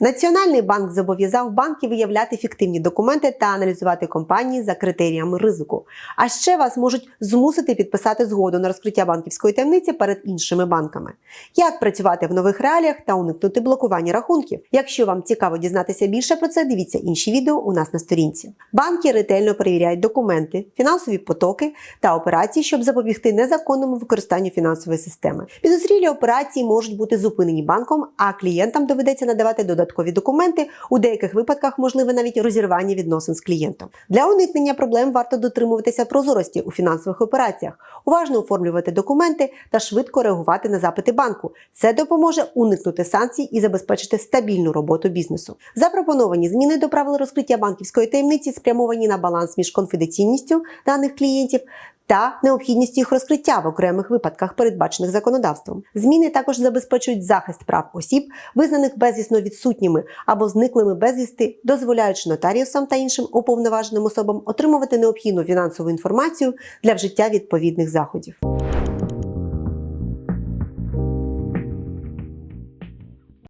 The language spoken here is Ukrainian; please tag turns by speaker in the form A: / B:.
A: Національний банк зобов'язав банки виявляти фіктивні документи та аналізувати компанії за критеріями ризику. А ще вас можуть змусити підписати згоду на розкриття банківської таємниці перед іншими банками. Як працювати в нових реаліях та уникнути блокування рахунків? Якщо вам цікаво дізнатися більше про це, дивіться інші відео у нас на сторінці. Банки ретельно перевіряють документи, фінансові потоки та операції, щоб запобігти незаконному використанню фінансової системи. Підозрілі операції можуть бути зупинені банком, а клієнтам доведеться надавати додаткові документи. У деяких випадках можливе навіть розірвання відносин з клієнтом. Для уникнення проблем варто дотримуватися прозорості у фінансових операціях, уважно оформлювати документи та швидко реагувати на запити банку. Це допоможе уникнути санкцій і забезпечити стабільну роботу бізнесу. Запропоновані зміни до правил розкриття банківської таємниці спрямовані на баланс між конфіденційністю даних клієнтів та необхідність їх розкриття в окремих випадках, передбачених законодавством. Зміни також забезпечують захист прав осіб, визнаних безвісно відсутніми або зниклими безвісти, дозволяючи нотаріусам та іншим уповноваженим особам отримувати необхідну фінансову інформацію для вжиття відповідних заходів.